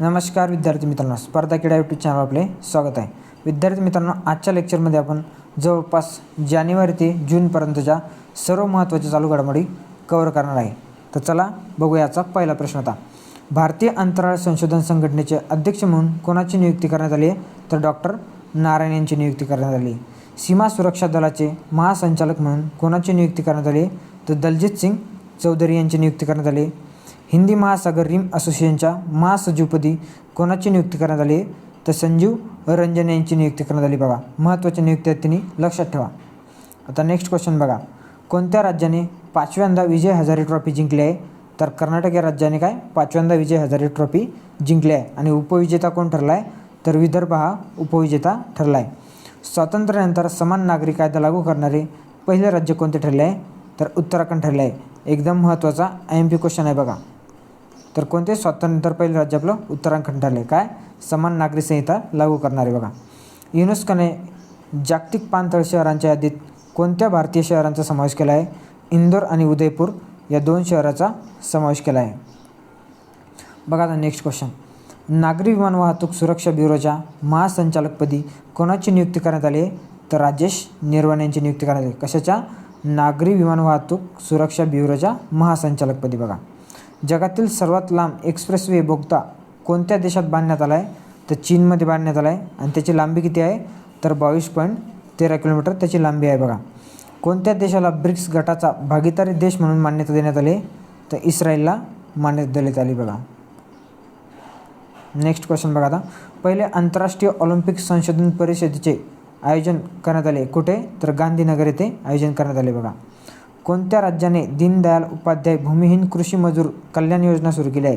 नमस्कार विद्यार्थी मित्रांनो स्पर्धा क्रीडा यूट्यूब चॅनल आपले स्वागत आहे. विद्यार्थी मित्रांनो आजच्या लेक्चरमध्ये आपण जवळपास जानेवारी ते जूनपर्यंतच्या सर्व महत्त्वाच्या चालू घडामोडी कव्हर करणार आहे. तर चला बघू याचा पहिला प्रश्न होता भारतीय अंतराळ संशोधन संघटनेचे अध्यक्ष म्हणून कोणाची नियुक्ती करण्यात आली आहे? तर डॉक्टर नारायण यांची नियुक्ती करण्यात आली. सीमा सुरक्षा दलाचे महासंचालक म्हणून कोणाची नियुक्ती करण्यात आली तर दलजित सिंग चौधरी यांची नियुक्ती करण्यात आली हिंदी महासागर रिम असोसिएशनच्या महासचिवपदी कोणाची नियुक्ती करण्यात आली तर संजीव रंजन यांची नियुक्ती करण्यात आली. बघा महत्त्वाच्या नियुक्ती आहेत त्यांनी लक्षात ठेवा. आता नेक्स्ट क्वेश्चन बघा. कोणत्या राज्याने पाचव्यांदा विजय हजारे ट्रॉफी जिंकली आहे? तर कर्नाटक या राज्याने काय? पाचव्यांदा विजय हजारे ट्रॉफी जिंकली आहे. आणि उपविजेता कोण ठरला आहे तर विदर्भ हा उपविजेता ठरला आहे स्वातंत्र्यानंतर समान नागरी कायदा लागू करणारे पहिले राज्य कोणते ठरले आहे? तर उत्तराखंड ठरले आहे. एकदम महत्त्वाचा आय एम पी क्वेश्चन आहे बघा. तर कोणते स्वातंत्र्यानंतर पहिले राज्य आपलं उत्तराखंड ठरले काय? समान नागरी संहिता लागू करणारे बघा. युनेस्कोने जागतिक पाणथळ शहरांच्या यादीत कोणत्या भारतीय शहरांचा समावेश केला आहे? इंदोर आणि उदयपूर या दोन शहराचा समावेश केला आहे. बघा आता नेक्स्ट क्वेश्चन नागरी विमान वाहतूक सुरक्षा ब्युरोच्या महासंचालकपदी कोणाची नियुक्ती करण्यात आली आहे? तर राजेश निर्वाण यांची नियुक्ती करण्यात आली कशाच्या? नागरी विमान वाहतूक सुरक्षा ब्युरोच्या महासंचालकपदी बघा. जगातील सर्वात लांब एक्सप्रेसवे बोगदा कोणत्या देशात बांधण्यात आला आहे तर चीनमध्ये बांधण्यात आला आहे आणि त्याची लांबी किती आहे? तर बावीस पॉईंट तेरा किलोमीटर त्याची लांबी आहे बघा. कोणत्या देशाला ब्रिक्स गटाचा भागीदारी देश म्हणून मान्यता देण्यात आली? तर इस्रायलला मान्यता देण्यात आली बघा. नेक्स्ट क्वेश्चन बघा आता. पहिले आंतरराष्ट्रीय ऑलिम्पिक संशोधन परिषदेचे आयोजन करण्यात आले. कुठे? तर गांधीनगर येथे आयोजन करण्यात आले बघा. कोणत्या राज्याने दीनदयाल उपाध्याय भूमिहीन कृषी मजूर कल्याण योजना सुरू केली आहे?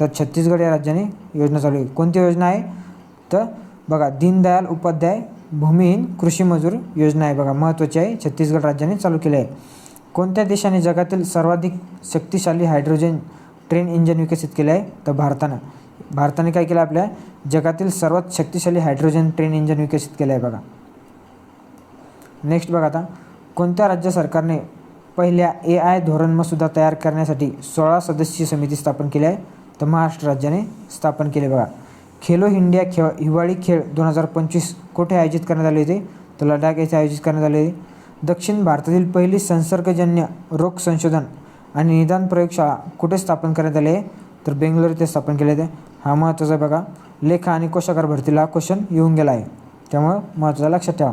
तर छत्तीसगड या राज्याने योजना चालू आहे कोणती योजना आहे? तर बघा दीनदयाल उपाध्याय भूमिहीन कृषी मजूर योजना आहे बघा. महत्त्वाची आहे. छत्तीसगड राज्याने चालू केली आहे. कोणत्या देशाने जगातील सर्वाधिक शक्तिशाली हायड्रोजन ट्रेन इंजिन विकसित केले आहे? तर भारतानं. भारताने काय केलं आपल्या? जगातील सर्वात शक्तिशाली हायड्रोजन ट्रेन इंजिन विकसित केलं आहे बघा. नेक्स्ट बघा आता. कोणत्या राज्य सरकारने पहिल्या ए आय धोरण मसुदा तयार करण्यासाठी सोळा सदस्यीय समिती स्थापन केली आहे. तर महाराष्ट्र राज्याने स्थापन केले बघा. खेलो इंडिया खेळ हिवाळी खेळ दोन हजार पंचवीस कुठे आयोजित करण्यात आले होते? तर लडाख येथे आयोजित करण्यात आले दक्षिण भारतातील पहिली संसर्गजन्य रोग संशोधन आणि निदान प्रयोगशाळा कुठे स्थापन करण्यात आली आहे? तर बेंगलोर येथे स्थापन केले होते. हा महत्त्वाचा बघा. लेखा आणि कोशागार भरतीला क्वेश्चन येऊन गेला आहे. त्यामुळं महत्त्वाचा लक्षात ठेवा.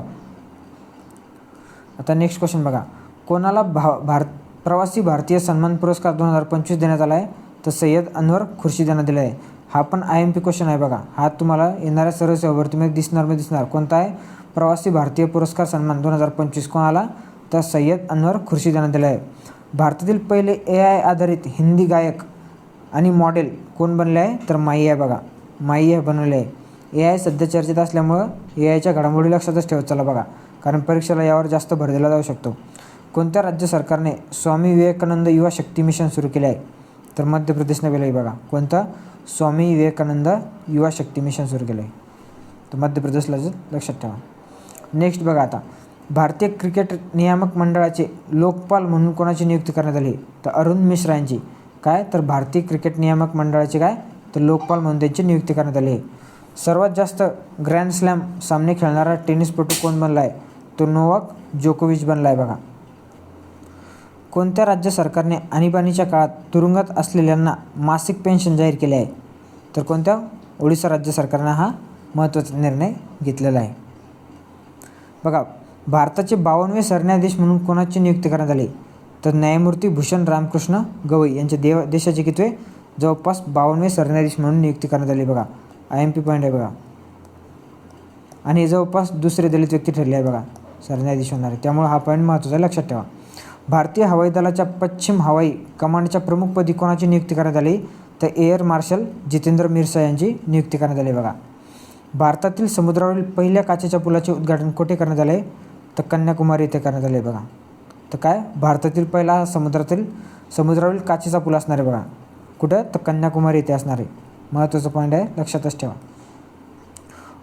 आता नेक्स्ट क्वेश्चन बघा. कोणाला भा भार प्रवासी भारतीय सन्मान पुरस्कार दोन हजार पंचवीस देण्यात आला आहे तर सय्यद अनवर खुर्शीद यांना दिला आहे हा पण आय एम पी क्वेश्चन आहे बघा. हा तुम्हाला येणाऱ्या सर्व सेवा दिसणार मग दिसणार. कोणता आहे? प्रवासी भारतीय पुरस्कार सन्मान दोन हजार पंचवीस कोणाला? तर सय्यद अनवर खुर्शीद यांना दिला आहे भारतातील पहिले ए आय आधारित हिंदी गायक आणि मॉडेल कोण बनले आहे? तर माई आहे बघा. माई आहे बनवले आहे. ए आय सध्या चर्चेत असल्यामुळं ए आयच्या घडामोडी लक्षातच ठेवत चला बघा. कारण परीक्षेला यावर जास्त भर दिला जाऊ शकतो. कोणत्या राज्य सरकारने स्वामी विवेकानंद युवा शक्ती मिशन सुरू केले आहे? तर मध्य प्रदेशने केलं आहे बघा. कोणतं? स्वामी विवेकानंद युवा शक्ती मिशन सुरू केलं आहे तर मध्य प्रदेशला लक्षात ठेवा. नेक्स्ट बघा आता. भारतीय क्रिकेट नियामक मंडळाचे लोकपाल म्हणून कोणाची नियुक्ती करण्यात आली? तर अरुण मिश्रा यांची काय? तर भारतीय क्रिकेट नियामक मंडळाचे काय? तर लोकपाल म्हणून त्यांची नियुक्ती करण्यात आली आहे. सर्वात जास्त ग्रँड स्लॅम सामने खेळणारा टेनिसपटू कोण बनला आहे तो नोवाक जोकोविच बनला आहे बघा. कोणत्या राज्य सरकारने आणीबाणीच्या काळात तुरुंगात असलेल्यांना मासिक पेन्शन जाहीर केले आहे? तर कोणत्या? ओडिसा राज्य सरकारनं हा महत्त्वाचा निर्णय घेतलेला आहे. बघा भारताचे बावनवे सरन्यायाधीश म्हणून कोणाची नियुक्ती करण्यात आली? तर न्यायमूर्ती भूषण रामकृष्ण गवई यांच्या देव देशाचे कितवे जवळपास बावनवे सरन्यायाधीश म्हणून नियुक्ती करण्यात आली बघा. आय एम पी पॉईंट आहे बघा. आणि जवळपास दुसरे दलित व्यक्ती ठरले आहे बघा. सरन्यायाधीश होणार. आहे त्यामुळे हा पॉईंट महत्त्वाचा लक्षात ठेवा. भारतीय हवाई दलाच्या पश्चिम हवाई कमांडच्या प्रमुखपदी कोणाची नियुक्ती करण्यात आली? तर एअर मार्शल जितेंद्र मिरसा यांची नियुक्ती करण्यात आली बघा. भारतातील समुद्रावरील पहिल्या काचेच्या पुलाचे उद्घाटन कुठे करण्यात आले? तर कन्याकुमारी येथे करण्यात आले बघा. तर काय? भारतातील पहिला समुद्रातील समुद्रावरील काचेचा पूल असणार आहे बघा. कुठं? तर कन्याकुमारी येथे असणार आहे. महत्त्वाचा पॉईंट आहे लक्षातच ठेवा.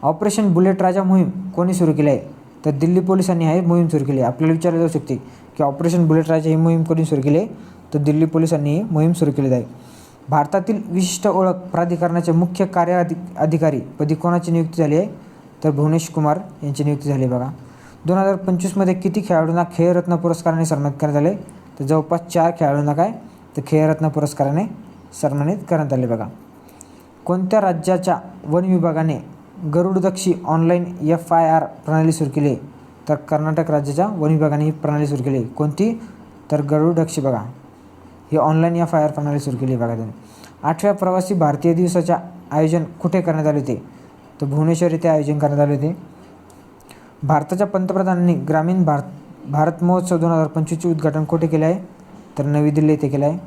ऑपरेशन बुलेट राजा मोहीम कोणी सुरू केली आहे? तर दिल्ली पोलिसांनी आहे मोहीम सुरू केली आहे. आपल्याला विचारलं जाऊ शकते. की ऑपरेशन बुलेट राजा ही मोहीम कोणी सुरू केली तर दिल्ली पोलिसांनी ही मोहीम सुरू केली आहे. भारतातील विशिष्ट ओळख प्राधिकरणाचे मुख्य कार्य अधि अधिकारी पदी कोणाची नियुक्ती झाली आहे? तर भुवनेश कुमार यांची नियुक्ती झाली आहे बघा. दोन हजार पंचवीसमध्ये किती खेळाडूंना खेळरत्न पुरस्काराने सन्मानित करण्यात आले? तर जवळपास चार खेळाडूंना काय? तर खेळरत्न पुरस्काराने सन्मानित करण्यात आले बघा. कोणत्या राज्याच्या वन विभागाने Garudakshi online F I R प्रणाली सुरू केली आहे? तर कर्नाटक राज्याच्या वन विभागाने ही प्रणाली सुरू केली. आहे. कोणती? तर गरुडक्षी बघा. ही ऑनलाईन या फायर आर प्रणाली सुरू केली आहे बघा त्यांनी आठव्या प्रवासी भारतीय दिवसाचे आयोजन कुठे करण्यात आले होते? तर भुवनेश्वर येथे आयोजन करण्यात आले होते. भारताच्या पंतप्रधानांनी ग्रामीण भारत भारत महोत्सव दोन हजार पंचवीसचे उद्घाटन कुठे केले आहे? तर नवी दिल्ली येथे केलं आहे.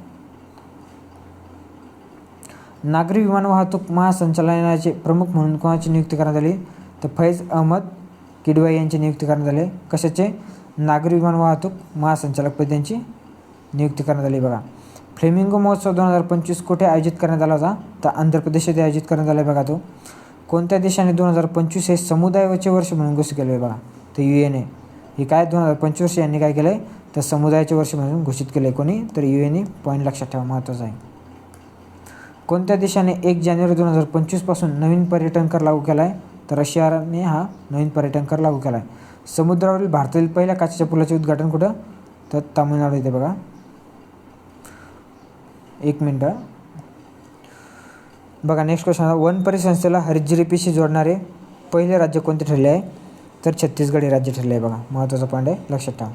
नागरी विमान वाहतूक महासंचालनाचे प्रमुख म्हणून कोणाची नियुक्ती करण्यात आली? तर फैज अहमद किडवाई यांची नियुक्ती करण्यात आली. कशाचे? नागरी विमान वाहतूक महासंचालकपदी यांची नियुक्ती करण्यात आली. बघा. फ्लेमिंगो महोत्सव दोन हजार पंचवीस कुठे आयोजित करण्यात आला होता? तर आंध्र प्रदेश येथे आयोजित करण्यात आला आहे बघा तो. कोणत्या देशाने दोन हजार पंचवीस हे समुदायाचे वर्ष म्हणून घोषित केले आहे बघा? तर यू एन ए. हे काय? दोन हजार पंचवीस यांनी काय केलं आहे तर समुदायाचे वर्ष म्हणून घोषित केले आहे कोणी? तर यू एन ए. पॉईंट लक्षात ठेवा महत्त्वाचं आहे. कोणत्या देशाने एक जानेवारी दोन हजार पंचवीसपासून नवीन पर्यटन कर लागू केला आहे तर रशियाने हा नवीन पर्यटन कर लागू केला आहे समुद्रावरील भारतातील पहिल्या काचेच्या पुलाचे उद्घाटन कुठं? तर तामिळनाडू येते बघा. एक मिनटं. बघा नेक्स्ट क्वेश्चन वन परिसंस्थेला हरितजिरिपीशी जोडणारे पहिले राज्य कोणते ठरले आहे? तर छत्तीसगड हे राज्य ठरले आहे बघा. महत्त्वाचा पॉईंट आहे. लक्षात ठेवा.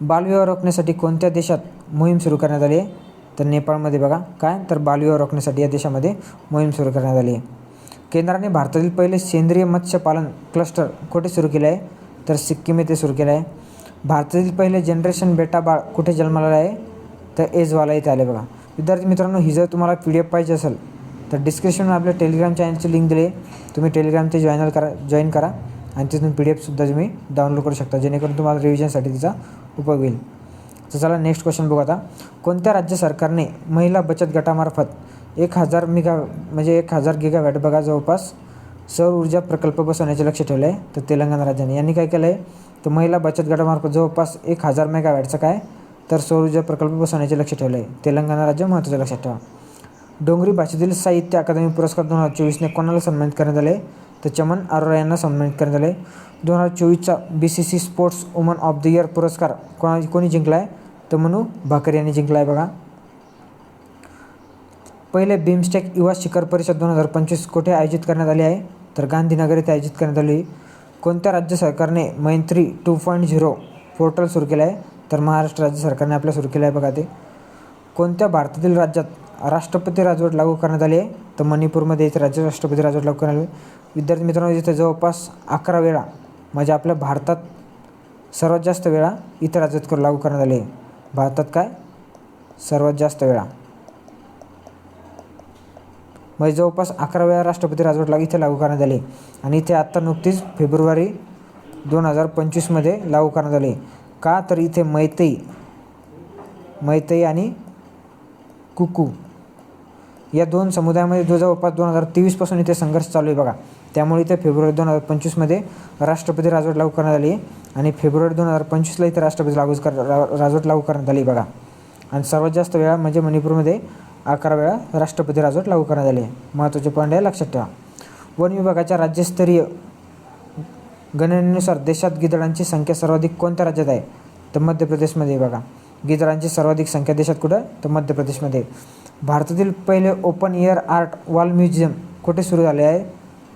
बालविवाह रोखण्यासाठी कोणत्या देशात मोहीम सुरू करण्यात आली आहे? तर नेपाळमध्ये बघा. काय? तर बालविवाह रोखण्यासाठी या देशामध्ये मोहीम सुरू करण्यात आली आहे. केंद्राने भारतातील पहिले सेंद्रिय मत्स्यपालन क्लस्टर कुठे सुरू केले आहे? तर सिक्कीम येथे सुरू केलं आहे. भारतातील पहिले जनरेशन बेटा बाळ कुठे जन्माला आहे? तर एजवाला इथे आले बघा. विद्यार्थी मित्रांनो ही जर तुम्हाला पी डी एफ पाहिजे असेल तर डिस्क्रिप्शनवर आपल्या टेलिग्राम चॅनलची लिंक दिली तुम्ही टेलिग्राम ते जॉईन करा जॉईन करा आणि तिथून पी डी एफसुद्धा तुम्ही डाउनलोड करू शकता जेणेकरून तुम्हाला रिव्हिजनसाठी तिचा उपयोग होईल. तर चला नेक्स्ट क्वेश्चन बघू आता. कोणत्या राज्य सरकारने महिला बचत गटामार्फत एक हजार मेगा म्हणजे एक हजार गिगावॅट बघा जवळपास सौर ऊर्जा प्रकल्प बसवण्याचे लक्ष ठेवलं आहे तर तेलंगणा राज्याने. यांनी काय केलं आहे तर महिला बचत गटामार्फत जवळपास एक हजार मेगावॅटचं काय? तर सौर ऊर्जा प्रकल्प बसवण्याचे लक्ष ठेवलं आहे तेलंगणा राज्य महत्त्वाचं लक्षात ठेवा. डोंगरी भाषेतील साहित्य अकादमी पुरस्कार दोन हजार चोवीसने कोणाला सन्मानित करण्यात आले तर चमन अरोरा यांना सन्मानित करण्यात आले दोन हजार चोवीसचा B C C sports woman of the year पुरस्कार कोणा कोणी जिंकला आहे तर मनू भाकर यांनी जिंकला आहे बघा. पहिले बिमस्टेक युवा शिखर परिषद दोन हजार पंचवीस कोठे आयोजित करण्यात आली आहे? तर गांधीनगर येथे आयोजित करण्यात आली. कोणत्या राज्य सरकारने मैत्री टू पॉईंट झिरो पोर्टल सुरू केलं आहे? तर महाराष्ट्र राज्य सरकारने आपल्या सुरू केलं आहे बघा ते. कोणत्या भारतातील राज्यात राष्ट्रपती राजवट लागू करण्यात आली आहे? तर मणिपूरमध्ये इथे राज्य राष्ट्रपती राजवट लागू करण्यात आली. विद्यार्थी मित्रांनो इथे जवळपास अकरा वेळा म्हणजे आपल्या भारतात सर्वात जास्त वेळा इतर राज्यात लागू करण्यात आले भारतात काय? सर्वात जास्त वेळा. म्हणजे जवळपास अकरा वेळा राष्ट्रपती राजवट इथे लागू करण्यात आले. आणि इथे आत्ता नुकतीच फेब्रुवारी दोन हजार पंचवीसमध्ये लागू करण्यात आले. का तर इथे मैतई मैतई आणि कुकू या दोन समुदायामध्ये जो जवळपास दोन हजार तेवीसपासून इथे संघर्ष चालू आहे बघा. त्यामुळे इथे फेब्रुवारी दोन हजार पंचवीसमध्ये राष्ट्रपती राजवट लागू करण्यात आली आणि फेब्रुवारी दोन हजार पंचवीसला इथे राष्ट्रपती लागू कर रा- राजवट लागू करण्यात आली बघा. आणि सर्वात जास्त वेळा म्हणजे मणिपूरमध्ये अकरा वेळा राष्ट्रपती राजवट लागू करण्यात आली. महत्त्वाचे पॉईंट आहे लक्षात ठेवा. वन विभागाच्या राज्यस्तरीय गणनेनुसार देशात गिधाडांची संख्या सर्वाधिक कोणत्या राज्यात आहे? तर मध्य प्रदेशमध्ये आहे बघा. गिधाडांची सर्वाधिक संख्या देशात कुठं तर मध्य प्रदेशमध्ये. भारतातील पहिले open air art wall museum कुठे सुरू झाले आहे?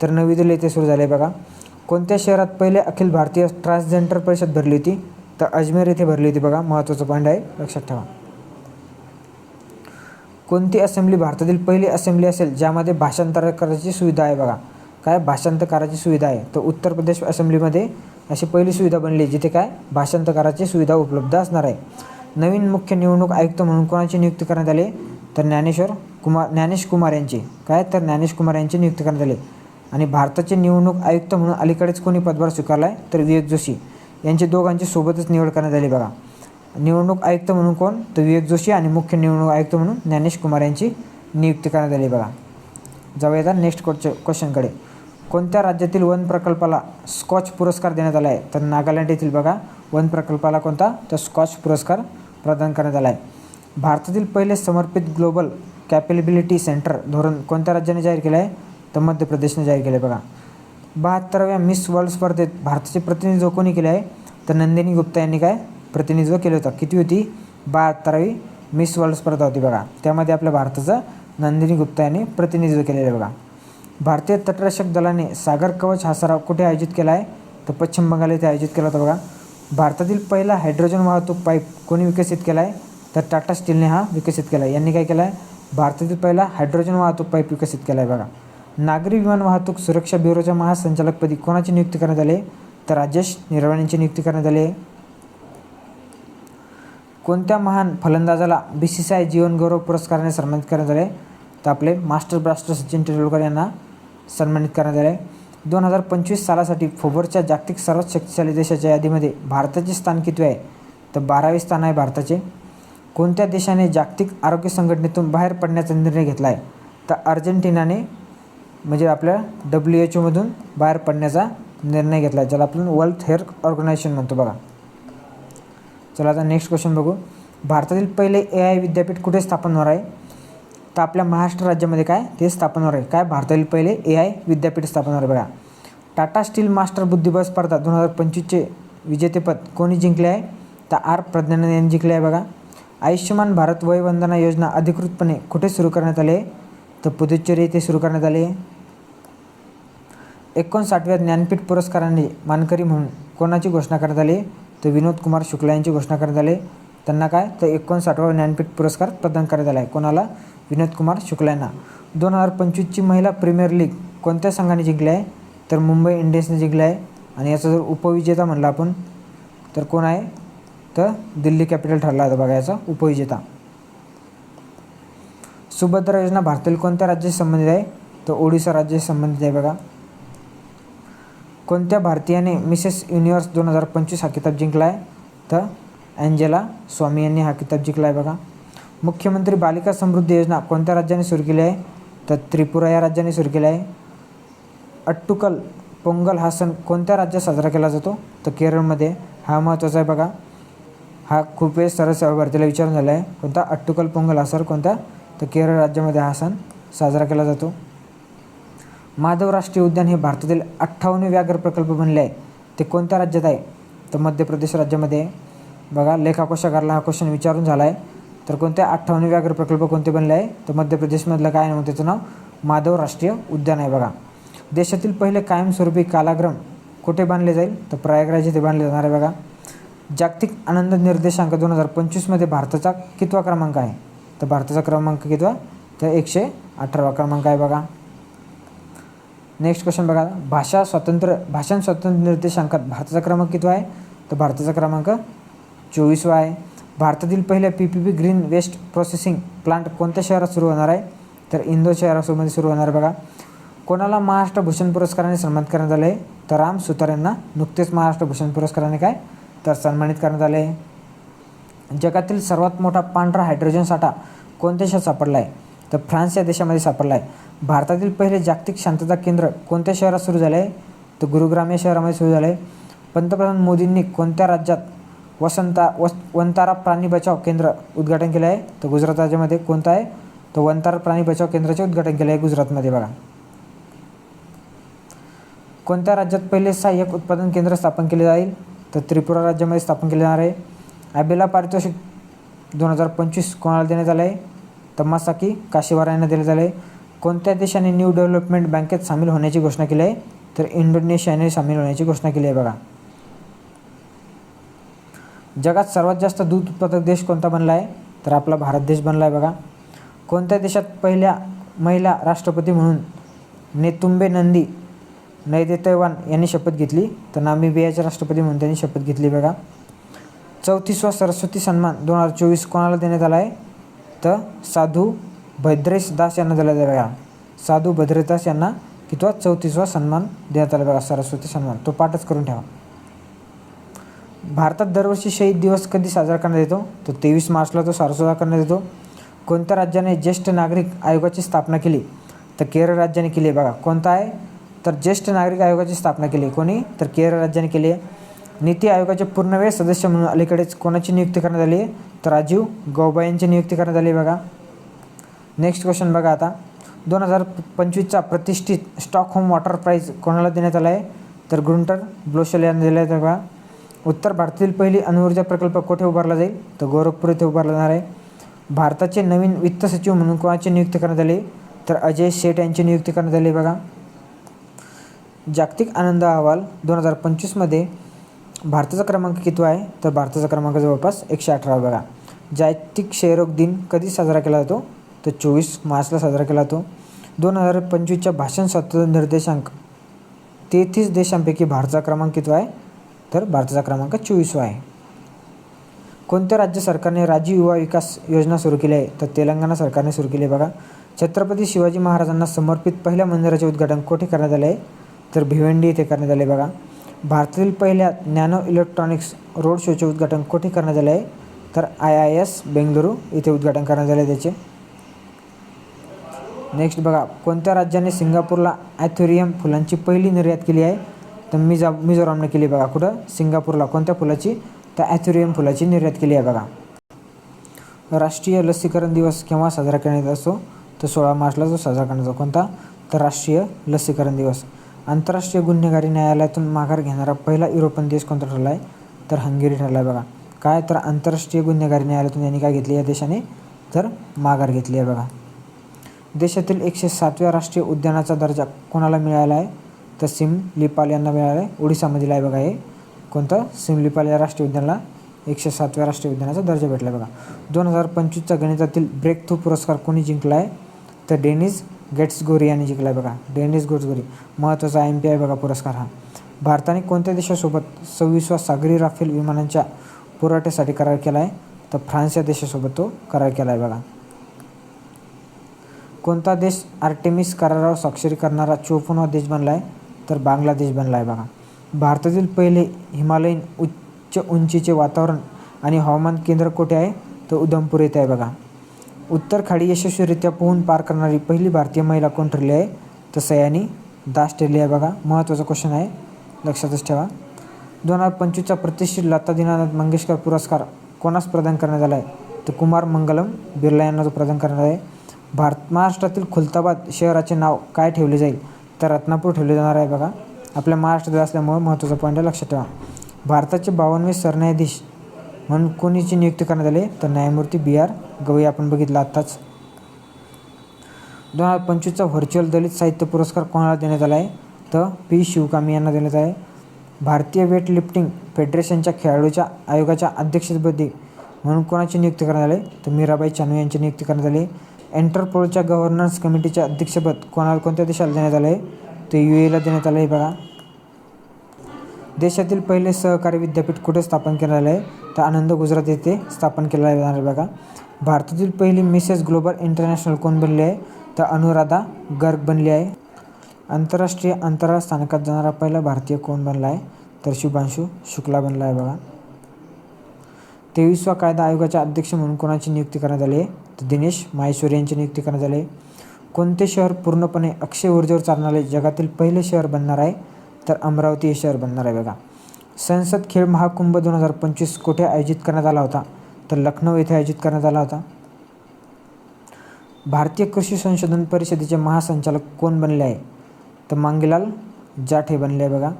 तर नवी दिल्ली येथे सुरू झाले आहे बघा. कोणत्या शहरात पहिले अखिल भारतीय ट्रान्सजेंडर परिषद भरली होती? तर अजमेर येथे भरली होती बघा. महत्त्वाचं पॉईंट आहे लक्षात ठेवा. कोणती असेंब्ली भारतातील पहिली असेंब्ली असेल ज्यामध्ये भाषांतर करायची सुविधा आहे बघा. काय? भाषांतकाराची सुविधा आहे. तर उत्तर प्रदेश असेंब्लीमध्ये अशी पहिली सुविधा बनली जिथे काय? भाषांतकाराची सुविधा उपलब्ध असणार आहे. नवीन मुख्य निवडणूक आयुक्त म्हणून कोणाची नियुक्ती करण्यात आली? तर ज्ञानेश्वर कुमार ज्ञानेश कुमार यांची. काय? तर ज्ञानेश कुमार यांची नियुक्ती करण्यात आली. आणि भारताचे निवडणूक आयुक्त म्हणून अलीकडेच कोणी पदभार स्वीकारला आहे तर विवेक जोशी. यांची दोघांची सोबतच निवड करण्यात आली बघा. निवडणूक आयुक्त म्हणून कोण? तर विवेक जोशी आणि मुख्य निवडणूक आयुक्त म्हणून ज्ञानेश कुमार यांची नियुक्ती करण्यात आली बघा. जाऊया आता नेक्स्ट क्वेश्चन क्वेश्चनकडे कोणत्या राज्यातील वन प्रकल्पाला स्कॉच पुरस्कार देण्यात आला आहे? तर नागालँड येथील बघा वन प्रकल्पाला कोणता? तर स्कॉच पुरस्कार प्रदान करण्यात आला आहे. भारतातील पहिले समर्पित ग्लोबल कॅपेबिलिटी सेंटर धोरण कोणत्या राज्याने जाहीर केलं आहे? तर मध्य प्रदेशने जाहीर केलं आहे बघा. बहात्तराव्या मिस वर्ल्ड स्पर्धेत भारताचे प्रतिनिधित्व कोणी केले आहे? तर नंदिनी गुप्ता यांनी काय? प्रतिनिधित्व केलं होतं. किती होती? बहात्तरावी मिस वर्ल्ड स्पर्धा होती बघा. त्यामध्ये आपल्या भारताचं नंदिनी गुप्ता यांनी प्रतिनिधित्व केलेलं आहे बघा. भारतीय तटरक्षक दलाने सागर कवच हा सराव कुठे आयोजित केला आहे? तर पश्चिम बंगाल येथे आयोजित केला होता बघा. भारतातील पहिला हायड्रोजन वाहतूक पाईप कोणी विकसित केला आहे तर टाटा स्टीलने हा विकसित केला आहे यांनी काय केलं आहे भारतातील पहिला हायड्रोजन वाहतूक पाईप विकसित केला आहे बघा. नागरी विमान वाहतूक सुरक्षा ब्युरोच्या महासंचालकपदी कोणाची नियुक्ती करण्यात आली? तर राजेश निरवाणींची नियुक्ती करण्यात आली. आहे कोणत्या महान फलंदाजाला बी सी सी आय जीवनगौरव पुरस्काराने सन्मानित करण्यात आले? तर आपले मास्टर ब्लास्टर सचिन तेंडुलकर यांना सन्मानित करण्यात आले. दोन हजार पंचवीस सालासाठी फोबरच्या जागतिक सर्वात शक्तिशाली देशाच्या यादीमध्ये भारताचे स्थान किती आहे? तर बारावे स्थान आहे भारताचे. कोणत्या देशाने जागतिक आरोग्य संघटनेतून बाहेर पडण्याचा निर्णय घेतला आहे? तर अर्जेंटिनाने म्हणजे आपल्या डब्ल्यू एच ओमधून बाहेर पडण्याचा निर्णय घेतला आहे. ज्याला आपण वर्ल्ड हेल्थ ऑर्गनायझेशन म्हणतो बघा. चला आता नेक्स्ट क्वेश्चन बघू. भारतातील पहिले ए आय विद्यापीठ कुठे स्थापन होणार आहे? तर आपल्या महाराष्ट्र राज्यामध्ये काय? ते स्थापन होणार आहे. काय? भारतातील पहिले ए आय विद्यापीठ स्थापन होणार बघा. टाटा स्टील मास्टर बुद्धिबळ स्पर्धा दोन हजार पंचवीसचे विजेतेपद कोणी जिंकले आहे? तर आर प्रज्ञानंद यांनी जिंकले आहे बघा. आयुष्यमान भारत वयवंदना योजना अधिकृतपणे कुठे सुरू करण्यात आली आहे? तर पुदुच्चेरी येथे सुरू करण्यात आली आहे. एकोणसाठव्या ज्ञानपीठ पुरस्काराने मानकरी म्हणून कोणाची घोषणा करण्यात आली तर विनोद कुमार शुक्ला यांची घोषणा करण्यात आली. त्यांना काय? तर एकोणसाठवा ज्ञानपीठ पुरस्कार प्रदान करण्यात आला आहे. कोणाला? विनोद कुमार शुक्ला यांना. दोन हजार पंचवीसची महिला प्रीमियर लीग कोणत्या संघाने जिंकली आहे? तर मुंबई इंडियन्सने जिंकली आहे. आणि याचा जर उपविजेता म्हणला आपण तर कोण आहे? तर दिल्ली कॅपिटल ठरला होता बघा याचा उपविजेता. सुभद्रा योजना भारतातील कोणत्या राज्याशी संबंधित आहे? तर ओडिसा राज्याशी संबंधित आहे बघा. कोणत्या भारतीयाने मिसेस युनिवर्स दोन हजार पंचवीस हा किताब जिंकला आहे तर अँजेला स्वामी यांनी हा किताब जिंकला आहे बघा. मुख्यमंत्री बालिका समृद्धी योजना कोणत्या राज्याने सुरू केली आहे? तर त्रिपुरा या राज्याने सुरू केली आहे. अट्टुकल पोंगल हा सण कोणत्या राज्यात साजरा केला जातो? तर केरळमध्ये हा महत्त्वाचा आहे बघा. हा खूप वेळ सरस भारतीला विचारून झाला आहे कोणता? अट्टुकल पोंगल हा सर कोणता? तर केरळ राज्यामध्ये हा सण साजरा केला जातो. माधव राष्ट्रीय उद्यान हे भारतातील अठ्ठावन्न व्याघ्र प्रकल्प बनले आहे ते कोणत्या राज्यात आहे? तर मध्य प्रदेश राज्यामध्ये. आहे बघा लेखाकोशागारला हा क्वेश्चन विचारून झाला आहे तर कोणत्या अठ्ठावन्न व्याघ्र प्रकल्प कोणते बनले आहे? तर मध्य प्रदेशमधलं काय नाव त्याचं नाव? माधव राष्ट्रीय उद्यान आहे बघा. देशातील पहिले कायमस्वरूपी कालाग्रम कुठे बांधले जाईल? तर प्रयागराज येथे बांधले जाणार आहे बघा. जागतिक आनंद निर्देशांक दोन हजार पंचवीसमध्ये भारताचा कितवा क्रमांक आहे? तर भारताचा क्रमांक कितवा? तर एकशे अठरावा क्रमांक आहे बघा. नेक्स्ट क्वेश्चन बघा. भाषा स्वातंत्र्य भाषण स्वातंत्र्य निर्देशांकात भारताचा क्रमांक कितवा आहे? तर भारताचा क्रमांक चोवीसवा आहे. भारतातील पहिल्या P P P green waste processing plant कोणत्या शहरात सुरू होणार आहे? तर इंदोर शहरासोबत सुरू होणार बघा. कोणाला महाराष्ट्र भूषण पुरस्काराने सन्मानित करण्यात आले? आहे तर राम सुतार यांना नुकतेच महाराष्ट्र भूषण पुरस्काराने काय? तर सन्मानित करण्यात आले. आहे जगातील सर्वात मोठा पांढरा हायड्रोजन साठा कोणत्या देशात सापडला आहे? तर फ्रान्स या देशामध्ये सापडला आहे भारतातील पहिले जागतिक शांतता केंद्र कोणत्या शहरात सुरू झाले आहे तर गुरुग्राम या शहरामध्ये सुरू झाले आहे पंतप्रधान मोदींनी कोणत्या राज्यात वसंता वस वंतारा प्राणी बचाव केंद्र उद्घाटन केलं आहे तर गुजरात राज्यामध्ये कोणतं आहे? तर वंतारा प्राणी बचाव केंद्राचे उद्घाटन केलं आहे गुजरातमध्ये बघा. कोणत्या राज्यात पहिले सहाय्यक उत्पादन केंद्र स्थापन केले जाईल? तर त्रिपुरा राज्यामध्ये स्थापन केले जाणार आहे. ॲबेला पारितोषिक दोन हजार पंचवीस कोणाला देण्यात आलं आहे तमासाकी काशीवार यांना दिलं झालं आहे कोणत्या देशाने न्यू डेव्हलपमेंट बँकेत सामील होण्याची घोषणा केली आहे? तर इंडोनेशियाने सामील होण्याची घोषणा केली आहे बघा. जगात सर्वात जास्त दूध उत्पादक देश कोणता बनला आहे तर आपला भारत देश बनला आहे बघा. कोणत्या देशात पहिल्या महिला राष्ट्रपती म्हणून नेतुंबे नंदी नैदेतैवान यांनी शपथ घेतली? तर नामिबियाचे राष्ट्रपती म्हणून त्यांनी शपथ घेतली बघा. चौतीसवा सरस्वती सन्मान दोन हजार चोवीस कोणाला देण्यात आला आहे? तर साधू भद्रेश दास यांना दिला आहे बघा. साधू भद्रेदास यांना कितवा? चौतीसवा सन्मान देण्यात आला बघा सरस्वती सन्मान. तो पाठच करून ठेवा. भारतात दरवर्षी शहीद दिवस कधी साजरा करण्यात येतो? तर तेवीस मार्चला तो साजरा करण्यात येतो. कोणत्या राज्याने ज्येष्ठ नागरिक आयोगाची स्थापना केली? तर केरळ राज्याने केली आहे बघा. कोणता आहे? तर ज्येष्ठ नागरिक आयोगाची स्थापना केली कोणी? तर केरळ राज्याने केली आहे. नीती आयोगाचे पूर्णवेळ सदस्य म्हणून अलीकडेच कोणाची नियुक्ती करण्यात आली आहे? तर राजीव गौबा यांची नियुक्ती करण्यात आली आहे बघा. नेक्स्ट क्वेश्चन बघा आता. दोन हजार पंचवीसचा प्रतिष्ठित स्टॉकहोम वॉटर प्राईज कोणाला देण्यात आला आहे? तर ग्रुंटर ब्लोशल यांना दिला आहे बघा. उत्तर भारतातील पहिली अणुऊर्जा प्रकल्प कुठे उभारला जाईल? तर गोरखपूर येथे उभारला जाणार आहे. भारताचे नवीन वित्त सचिव म्हणून कोणाची नियुक्ती करण्यात आली? तर अजय शेठ यांची नियुक्ती करण्यात आली बघा. जागतिक आनंद अहवाल दोन हजार पंचवीसमध्ये भारताचा क्रमांक किती आहे? तर भारताचा क्रमांक जवळपास एकशे अठरा बघा. जागतिक क्षयरोग दिन कधी साजरा केला जातो? तर चोवीस मार्चला साजरा केला जातो. दोन हजार पंचवीसच्या भाषण स्वातंत्र्य निर्देशांक तेहतीस देशांपैकी भारताचा क्रमांक किती आहे? तर भारताचा क्रमांक चोवीसवा आहे. कोणत्या राज्य सरकारने राज्य युवा विकास योजना सुरू केली आहे? तर तेलंगणा सरकारने सुरू केली आहे बघा. छत्रपती शिवाजी महाराजांना समर्पित पहिल्या मंदिराचे उद्घाटन कोठे करण्यात आले आहे? तर भिवंडी येथे करण्यात आले बघा. भारतातील पहिल्या नॅनो इलेक्ट्रॉनिक्स रोड शोचे उद्घाटन कोठे करण्यात आले आहे? तर आय आय एस बेंगलुरू येथे उद्घाटन करण्यात आले त्याचे. नेक्स्ट बघा कोणत्या राज्याने सिंगापूरला ॲथोरियम फुलांची पहिली निर्यात केली आहे? तर मिझा मिझोरामने केली बघा कुठं? सिंगापूरला कोणत्या फुलाची? तर ॲथोरियम फुलाची निर्यात केली आहे बघा. राष्ट्रीय लसीकरण दिवस केव्हा साजरा करण्यात असतो? तर सोळा मार्चला जो साजरा करण्यात कोणता? तर राष्ट्रीय लसीकरण दिवस. आंतरराष्ट्रीय गुन्हेगारी न्यायालयातून माघार घेणारा पहिला युरोपियन देश कोणता ठरला आहे? तर हंगेरी ठरला आहे बघा. काय? तर आंतरराष्ट्रीय गुन्हेगारी न्यायालयातून यांनी काय घेतली या देशाने? तर माघार घेतली आहे बघा. देशातील एकशे सातव्या राष्ट्रीय उद्यानाचा दर्जा कोणाला मिळाला आहे? तर सिमलिपाल यांना मिळाला आहे. ओडिसामधील आहे बघा हे. कोणतं? सिमलिपाल या राष्ट्रीय उद्यानाला एकशे सातव्या राष्ट्रीय उद्यानाचा दर्जा भेटला आहे बघा. दोन हजार पंचवीसचा गणितातील ब्रेक थ्रू पुरस्कार कोणी जिंकला आहे? तर डेनिस गेट्सगोरी यांनी जिंकला आहे बघा डेनिस गेट्सगोरी महत्त्वाचा एम पी आय बघा पुरस्कार हा. भारताने कोणत्या देशासोबत सव्वीसवा सागरी राफेल विमानांच्या पुरवठ्यासाठी करार केला आहे तर फ्रान्स या देशासोबत तो करार केला आहे बघा. कोणता देश आर्टेमिस करारावर स्वाक्षरी करणारा चोपन्नवा देश बनला आहे तर बांगलादेश बनला आहे बघा. भारतातील पहिले हिमालयीन उच्च उंचीचे वातावरण आणि हवामान केंद्र कुठे आहे? तर उधमपूर येथे आहे बघा. उत्तर खाडी यशस्वीरित्या पोहून पार करणारी पहिली भारतीय महिला कोण ठरली आहे? तर सयानी दास ठरली आहे बघा. महत्त्वाचा क्वेश्चन आहे. लक्षातच ठेवा. दोन हजार पंचवीसचा प्रतिष्ठित लता दिनानाथ मंगेशकर पुरस्कार कोणास प्रदान करण्यात आला आहे तर कुमार मंगलम बिर्ला यांना तो प्रदान करण्यात आहे भारत महाराष्ट्रातील खुलताबाद शहराचे नाव काय ठेवले जाईल? तर रत्नापूर ठेवले जाणार आहे बघा. आपल्या महाराष्ट्रात असल्यामुळे महत्त्वाचा पॉईंट लक्षात ठेवा. भारताचे बावनवे सरन्यायाधीश म्हणून कोणीची नियुक्ती करण्यात आली तर न्यायमूर्ती बी आर गवई आपण बघितलं आत्ताच. दोन हजार पंचवीसचा व्हर्च्युअल दलित साहित्य पुरस्कार कोणाला देण्यात आला आहे तर पी शिवकामी यांना देण्यात आहे भारतीय वेट लिफ्टिंग फेडरेशनच्या खेळाडूच्या आयोगाच्या अध्यक्षपदी म्हणून कोणाची नियुक्ती करण्यात आली? तर मीराबाई चानू यांची नियुक्ती करण्यात आली. एंटरपोलच्या गव्हर्नन्स कमिटीचे अध्यक्षपद कोणाला कोणत्या देशाला देण्यात आलं आहे ते यू एला देण्यात आलं आहे बघा. देशातील पहिले सहकारी विद्यापीठ कुठे स्थापन करण्यात आलं आहे तर आनंद गुजरात येथे स्थापन केला जाणार आहे बघा. भारतातील पहिली मिसेस ग्लोबल इंटरनॅशनल कोण बनली आहे? तर अनुराधा गर्ग बनली आहे. आंतरराष्ट्रीय अंतराळ स्थानकात जाणारा पहिला भारतीय कोण बनला आहे? तर शुभांशु शुक्ला बनला आहे बघा. तेवीसवा कायदा आयोगाच्या अध्यक्ष म्हणून कोणाची नियुक्ती करण्यात आली आहे? तर दिनेश माहेश्वरी यांची नियुक्ती करण्यात आली आहे. कोणते शहर पूर्णपणे अक्षय ऊर्जेवर चालणारे जगातील पहिले शहर बनणार आहे? तर अमरावती हे शहर बनणार आहे बघा. संसद खेळ महाकुंभ दोन हजार पंचवीस कोठे आयोजित करण्यात आला होता? तर लखनौ येथे आयोजित करण्यात आला होता. भारतीय कृषी संशोधन परिषदेचे महासंचालक कोण बनले आहे? तर मांगीलाल जाट हे बनले आहे बघा.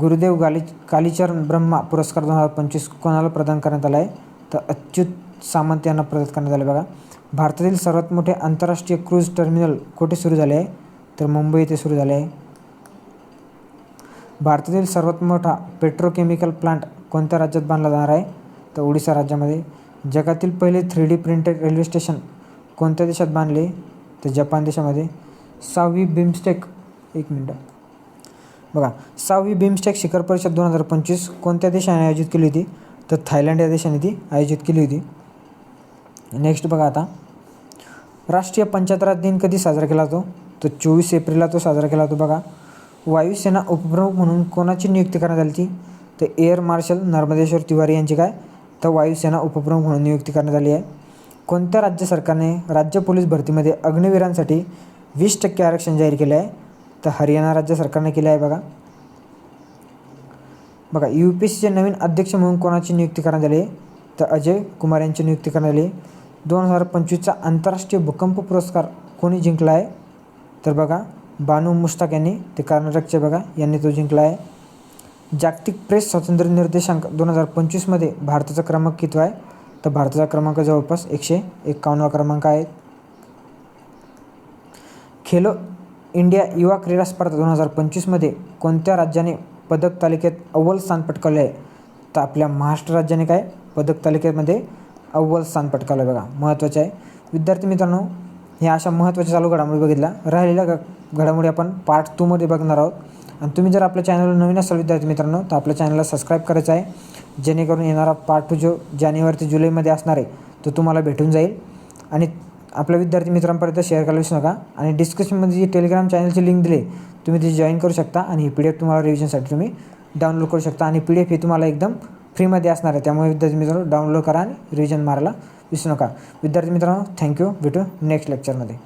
गुरुदेव गाली कालीचरण ब्रह्मा पुरस्कार दोन हजार पंचवीस कोणाला प्रदान करण्यात आला आहे? तर अच्युत सामंत यांना प्रदान करण्यात आले बघा. भारतातील सर्वात मोठे आंतरराष्ट्रीय क्रूज टर्मिनल कुठे सुरू झाले आहे? तर मुंबई येथे सुरू झाले आहे. भारतातील सर्वात मोठा पेट्रोकेमिकल प्लांट कोणत्या राज्यात बांधला जाणार आहे? तर ओडिसा राज्यामध्ये. जगातील पहिले three D printed railway station कोणत्या देशात बांधले? तर जपान देशामध्ये. सहावी बिमस्टेक एक मिनटं. बघा सहावी बिमस्टेक शिखर परिषद दोन हजार पंचवीस कोणत्या देशाने आयोजित केली होती? तर थायलंड या देशाने ती आयोजित केली होती. नेक्स्ट बघा आता. राष्ट्रीय पंचायत राज दिन कधी साजरा केला जातो? तर चोवीस एप्रिलला तो साजरा केला जातो बघा. वायुसेना उपप्रमुख म्हणून कोणाची नियुक्ती करण्यात आली ती तर एअर मार्शल नर्मदेश्वर तिवारी यांची काय? तर वायुसेना उपप्रमुख म्हणून नियुक्ती करण्यात आली आहे. कोणत्या राज्य सरकारने राज्य पोलीस भरतीमध्ये अग्निवीरांसाठी वीस टक्के आरक्षण जाहीर केले आहे? तर हरियाणा राज्य सरकारने केले आहे बघा. बघा यू पी एस सीचे नवीन अध्यक्ष म्हणून कोणाची नियुक्ती करण्यात आली? आहे तर अजय कुमार यांची नियुक्ती करण्यात आली. दोन हजार पंचवीसचा आंतरराष्ट्रीय भूकंप पुरस्कार कोणी जिंकला आहे? तर बघा बानू मुश्ताक यांनी ते कर्नाटकचे बघा यांनी तो जिंकला आहे जागतिक प्रेस स्वातंत्र्य निर्देशांक दोन हजार पंचवीसमध्ये भारताचा क्रमांक किती आहे? तर भारताचा क्रमांक जवळपास एकशे एक्कावन्नवा क्रमांक आहे. खेलो इंडिया युवा क्रीडा स्पर्धा दोन हजार पंचवीसमध्ये कोणत्या राज्याने पदक तालिकेत अव्वल स्थान पटकावले आहे? तर आपल्या महाराष्ट्र राज्याने काय? पदक तालिकेमध्ये अव्वल स्थान पटकावलं बघा महत्त्वाचे आहे. विद्यार्थी मित्रांनो ह्या अशा महत्त्वाच्या चालू घडामोडी बघितल्या. राहिलेल्या घ घडामोडी आपण पार्ट टूमध्ये बघणार आहोत. आणि तुम्ही जर आपल्या चॅनलवर नवीन असाल विद्यार्थी मित्रांनो तर आपल्या चॅनलला सबस्क्राईब करायचं आहे. जेणेकरून येणारा पार्ट टू जो जानेवारी ते जुलैमध्ये असणार आहे तो तुम्हाला भेटून जाईल. आणि आपल्या विद्यार्थी मित्रांपर्यंत शेअर करायला विसरू नका. आणि डिस्क्रिप्शनमध्ये जी टेलिग्राम चॅनलची लिंक दिली तुम्ही ती जॉईन करू शकता. आणि ही पी डी एफ तुम्हाला रिव्हिजनसाठी तुम्ही डाउनलोड करू शकता. आणि पी डी एफ ही तुम्हाला एकदम फ्रीमध्ये असणार आहे. त्यामुळे विद्यार्थी मित्रांनो डाउनलोड करा आणि रिव्हिजन मारायला विसरू नका. विद्यार्थी मित्रांनो थँक्यू भेटू नेक्स्ट लेक्चरमध्ये